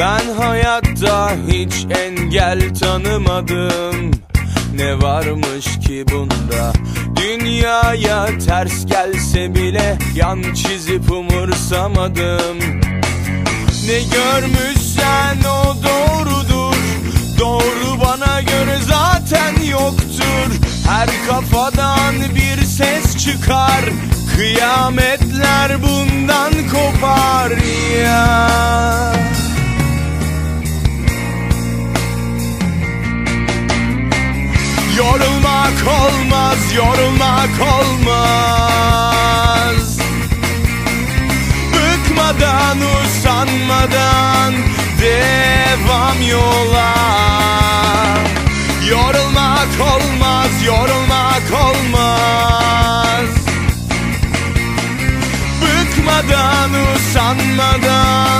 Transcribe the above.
Ben hayatta hiç engel tanımadım. Ne varmış ki bunda? Dünyaya ters gelse bile Yan çizip umursamadım. Ne görmüşsen o doğrudur. Doğru bana göre zaten yoktur. Her kafadan bir ses çıkar. Kıyametler bundan kopar Yorulmak olmaz, yorulmak olmaz. Bıkmadan, usanmadan devam yola. Yorulmak olmaz, yorulmak olmaz. Bıkmadan, usanmadan